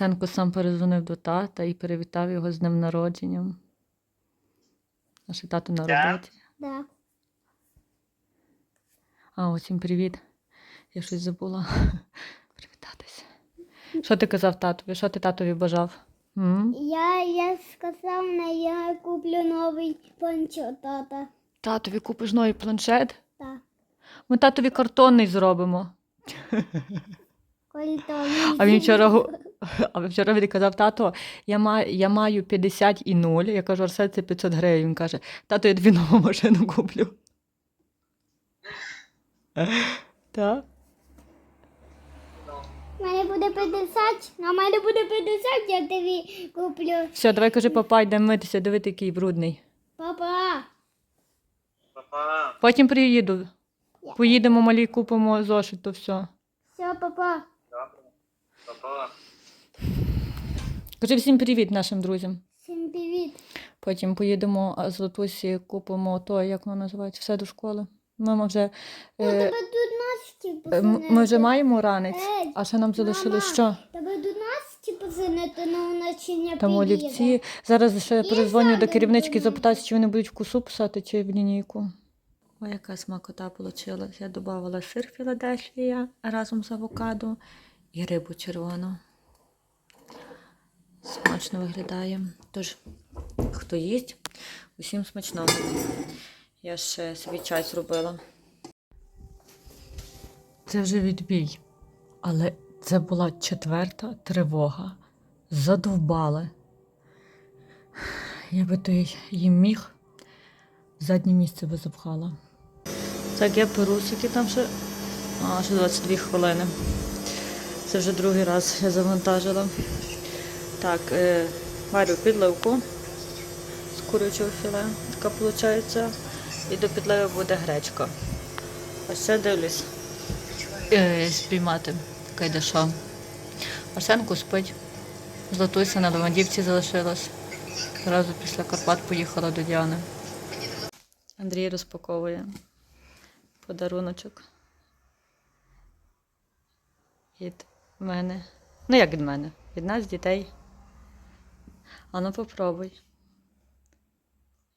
Арсенко сам перезвонив до тата і привітав його з днем народженням. Наш тато на Так. роботі. Да. А, усім привіт. Я щось забула привітатися. Що ти казав татові? Що ти татові бажав? М? Я, я сказав, на я куплю новий планшет, тата. Татові купиш новий планшет? Так. Ми татові картонний зробимо. Коли то А він вчора, гу- а вчора він казав, тато, я маю, я маю 50 і 0. Я кажу, Арсен, це 500 гривень. Він каже, тато, я тобі нову машину куплю. Так? У мене буде 50, а в мене буде 50, я тобі куплю. Все, давай кажи, папа, йдемо митися, диви, який брудний. Папа. Папа. Потім приїду. Я- Поїдемо малі, купимо зошит, то все. Все, папа. Добре. Папа. Кажи всім привіт нашим друзям. Всім привіт. Потім поїдемо з Латусі, купимо то, як воно називається, все до школи. Мама вже, Ну, е, тебе е, ми вже маємо. ранець, Ей, а ще нам залишилось що? Тебе на Там олівці. Зараз ще перезвоню до керівнички, запитаюся, чи вони будуть в кусу писати, чи в лінійку. Ой, яка смакота вийшла. Я додавала сир Філадельфія разом з авокадо і рибу червону. Смачно виглядає. Тож, хто їсть, усім смачного. Я ще свій чай зробила. Це вже відбій. Але це була четверта тривога. Задовбали. Я би той їм міг в заднє місце би запхала. Так, я перусики там ще. А, ще 22 хвилини. Це вже другий раз я завантажила. Так, е, варю підливку з курячого філе. Така виходить. І до підливи буде гречка. А ще дивлюсь. Е, спіймати. Така що. Арсенко спить. Златуся на Левандівці залишилась. Одразу після Карпат поїхала до Діани. Андрій розпаковує подаруночок. Від мене. Ну, як від мене? Від нас, дітей. А ну попробуй.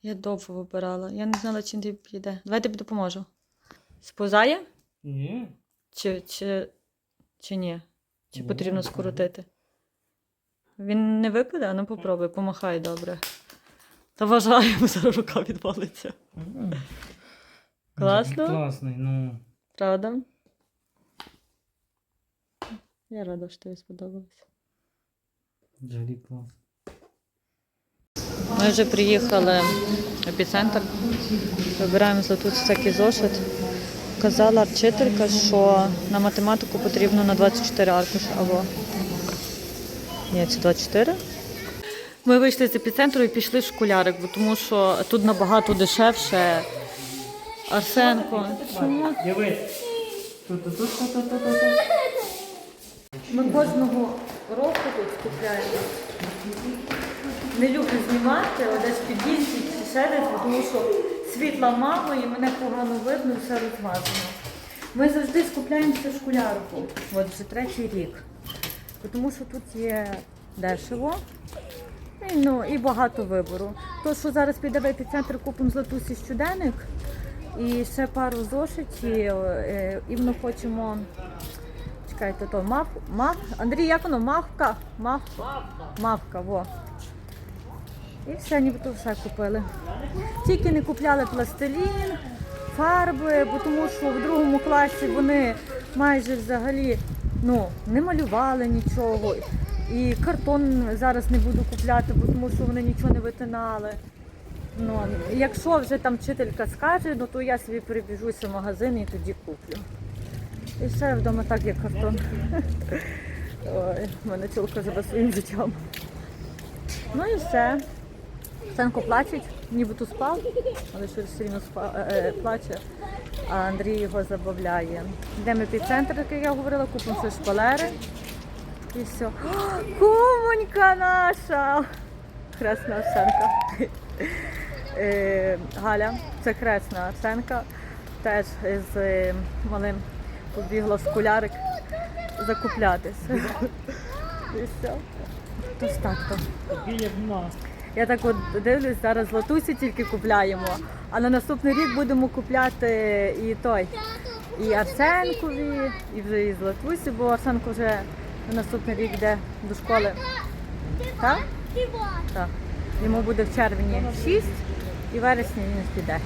Я довго вибирала. Я не знала, чим ти піде. Давай тобі допоможу. Сповзає? Ні. Чи, чи, чи ні? Чи Ні, потрібно скоротити? Він не випаде, а ну попробуй, помахай добре. Та вважаю, зараз рука відвалиться. Класно? Класний, ну. Правда? Я рада, що тобі сподобалось. Взагалі клас. Ми вже приїхали в епіцентр. Вибираємо тут всякий зошит. Казала вчителька, що на математику потрібно на 24 аркуш або. Ні, це 24. Ми вийшли з епіцентру і пішли в школярик, бо тому що тут набагато дешевше. Арсенко. Чому? Дивись. Ми кожного року тут скупляємо. Не люблю знімати, але десь під'їзді чи ще десь, тому що світла мало і мене погано видно, і все розмазано. Ми завжди скупляємося в школярку, от вже третій рік. Тому що тут є дешево і, ну, і багато вибору. То, що зараз піде в епіцентр, купимо златусі щоденник і ще пару зошитів, е, і ми хочемо. Чекайте, то мав, мав. Андрій, як воно? Мавка? Мавка. Мавка, во. І все, нібито все купили. Тільки не купляли пластилін, фарби, бо тому що в другому класі вони майже взагалі ну, не малювали нічого. І картон зараз не буду купляти, бо тому що вони нічого не витинали. Ну, якщо вже там вчителька скаже, ну то я собі перебіжуся в магазин і тоді куплю. І все вдома так, як картон. Ой, мене чолка живе своїм життям. Ну і все. Сенко плачеть, нібито спав, але щось все рівно спа, е, е, плаче, а Андрій його забавляє. Йдемо в епіцентр, як я говорила, купимо ще шпалери. І все. О, Кумонька наша! Хресна Арсенка. Е, Галя, це хресна Арсенка. Теж з е, малим побігла в школярик закуплятись. І все. Тож так то. Я так от дивлюсь, зараз латусі тільки купляємо, а на наступний рік будемо купляти і той, і Арсенкові, і вже і з Латусі, бо Арсенко вже на наступний рік йде до школи. Так? Так. Йому буде в червні 6 і вересні він піде.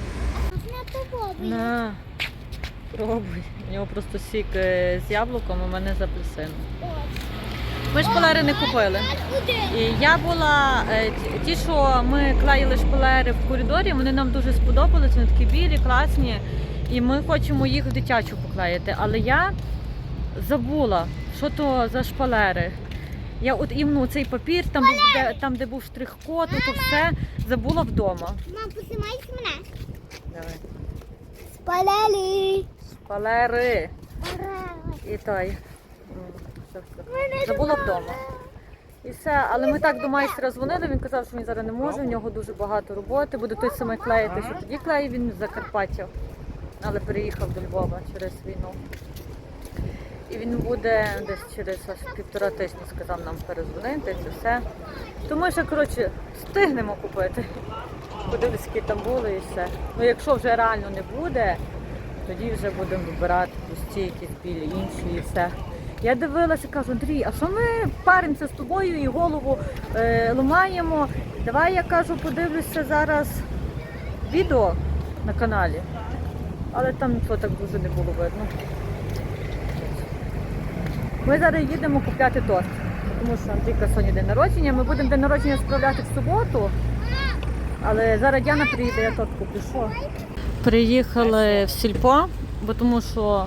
На, пробуй. У нього просто сік е, з яблуком, у мене з апельсином. Ми шпалери не купили. І я була, е, ті- що ми клеїли шпалери в коридорі, вони нам дуже сподобались, вони такі білі, класні. І ми хочемо їх в дитячу поклеїти. Але я забула, що то за шпалери. Я от іменно цей папір, там, де, там, де був штрих-код, то все забула вдома. Мам, посимай мене. Давай. Спалили. Шпалери. І той. Що це? Забула вдома. І все, але ми так до майстра дзвонили, він казав, що він зараз не може, в нього дуже багато роботи, буде той самий клеїти, що тоді клеїв він з Закарпаття, але переїхав до Львова через війну. І він буде десь через аж півтора тижня, сказав нам перезвонити, це все. То ми ще, коротше, встигнемо купити. Подивись, які там були і все. Ну якщо вже реально не буде, тоді вже будемо вибирати пусті, якісь білі, інші і все. Я дивилася, кажу, Андрій, а що ми паримося з тобою і голову е, ламаємо? Давай я кажу, подивлюся зараз відео на каналі. Але там нічого так дуже не було видно. Ми зараз їдемо купляти торт, тому що Андрійка сьогодні день народження. Ми будемо день народження справляти в суботу. Але зараз Діана приїде, я торт куплю. Приїхали в сільпо, бо тому що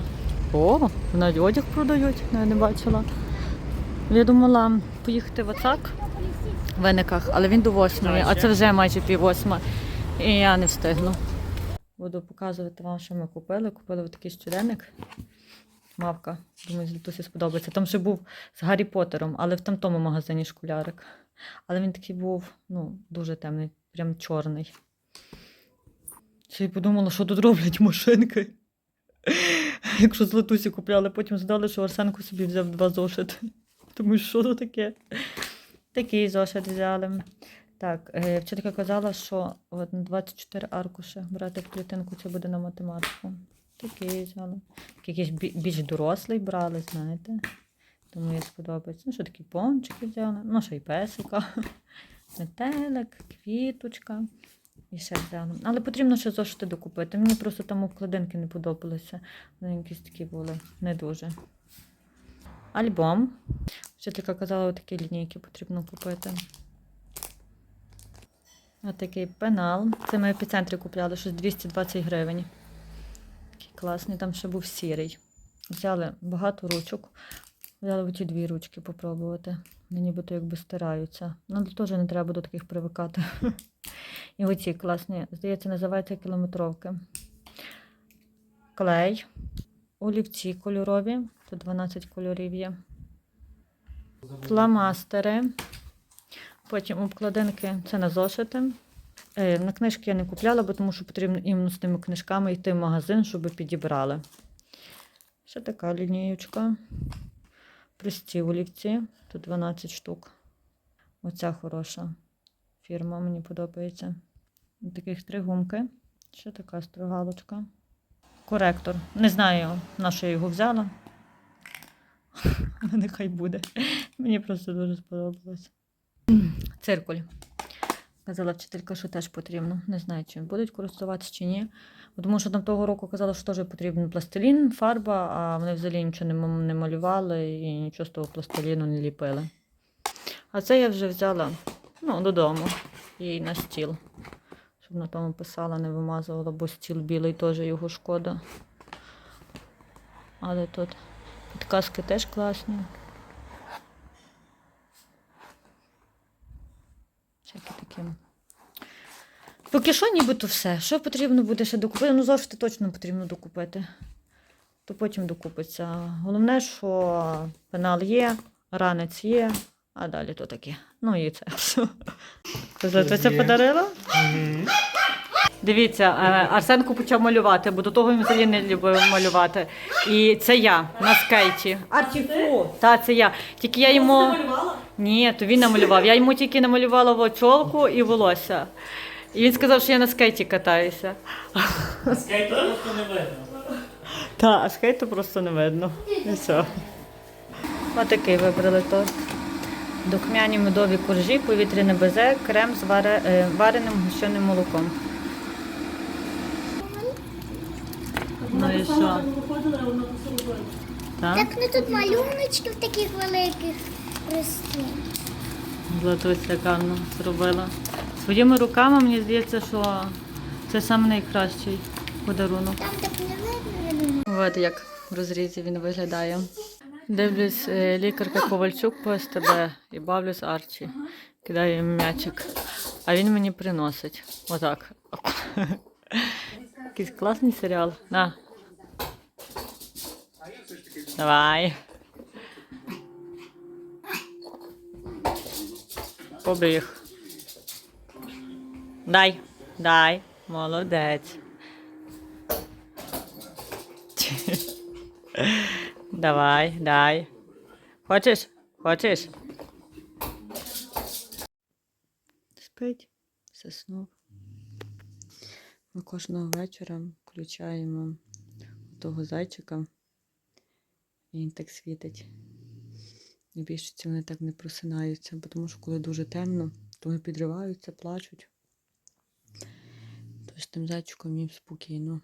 о, навіть одяг продають, я не бачила. Я думала поїхати в Ацак в Виниках, але він до восьмої, а це вже майже пів восьма. І я не встигну. Буду показувати вам, що ми купили. Купили такий щоденник. Мавка. Думаю, Златусі сподобається. Там ще був з Гаррі Поттером, але в тамтому магазині школярик. Але він такий був ну, дуже темний, прям чорний. Ще й подумала, що тут роблять машинки. Якщо з Латусі купляли, потім здали, що Арсенко собі взяв два зошити. Тому що то таке? Такий зошит взяли. Так, е, вчителька казала, що от на 24 аркуші брати в клітинку, це буде на математику. Такий взяли. Якийсь більш дорослий брали, знаєте. Тому їй сподобається. Ну, що такі пончики взяли, ну, що і песика, метелик, квіточка. І ще взяли. Але потрібно ще зошити докупити. Мені просто там обкладинки не подобалися. Вони якісь такі були не дуже. Альбом. Вчителька казала, такі лінійки потрібно купити. Ось такий пенал. Це ми в епіцентрі купляли, щось 220 гривень. Такий класний, там ще був сірий. Взяли багато ручок. Взяли оці дві ручки попробувати. Вони нібито якби стираються. Ну, теж не треба до таких привикати. І оці класні, здається, називаються кілометровки. Клей, олівці кольорові, тут 12 кольорів є. Фломастери. Потім обкладинки, це на зошити. Е, На книжки я не купляла, бо тому що потрібно іменно з тими книжками йти в магазин, щоб підібрали. Ще така лінієчка. Прості олівці, тут 12 штук. Оця хороша фірма, мені подобається. Таких три гумки. Ще така стругалочка. Коректор. Не знаю, на що я його взяла. Нехай буде. Мені просто дуже сподобалось. Циркуль. Казала вчителька, що теж потрібно. Не знаю, чи будуть користуватися чи ні. Тому що там того року казали, що теж потрібен пластилін, фарба, а вони взагалі нічого не малювали і нічого з того пластиліну не ліпили. А це я вже взяла ну, додому і на стіл. Щоб на тому писала, не вимазувала, бо стіл білий теж його шкода. Але тут підказки теж класні. Такі. Поки що нібито все. Що потрібно буде ще докупити? Ну, завжди точно потрібно докупити. То потім докупиться. Головне, що пенал є, ранець є, а далі то таке. Ну і це все. Ти це подарила? Дивіться, е, Арсенко почав малювати, бо до того він взагалі не любив малювати. І це я на скейті. Арчі, фу! Та, це я. Тільки я йому. Ні, то він намалював. Я йому тільки намалювала в чолку і волосся. І він сказав, що я на скейті катаюся. Скейта просто не видно. Та, а скейту просто не видно. І все. Отакий вибрали торт. Духмяні медові коржі, повітряне безе, крем з варе- е, вареним гущеним молоком. Ну і що? Так? Так ну тут малюночків таких великих ростуть. Златуся гарно зробила. Своїми руками мені здається, що це саме найкращий подарунок. Там так не видно. От як в розрізі він виглядає. Дивлюсь, е, лікарка Ковальчук по СТБ і бавлюсь Арчі. Кидаю їм м'ячик. А він мені приносить. Отак. Якийсь класний серіал. На. Давай. Побіг. Дай, дай. Молодець. Давай, дай. Хочеш? Хочеш? Спить, заснув. Ми кожного вечора включаємо того зайчика. Він так світить. І більшості вони так не просинаються, тому що коли дуже темно, то вони підриваються, плачуть. Тож тим зайчиком їм спокійно.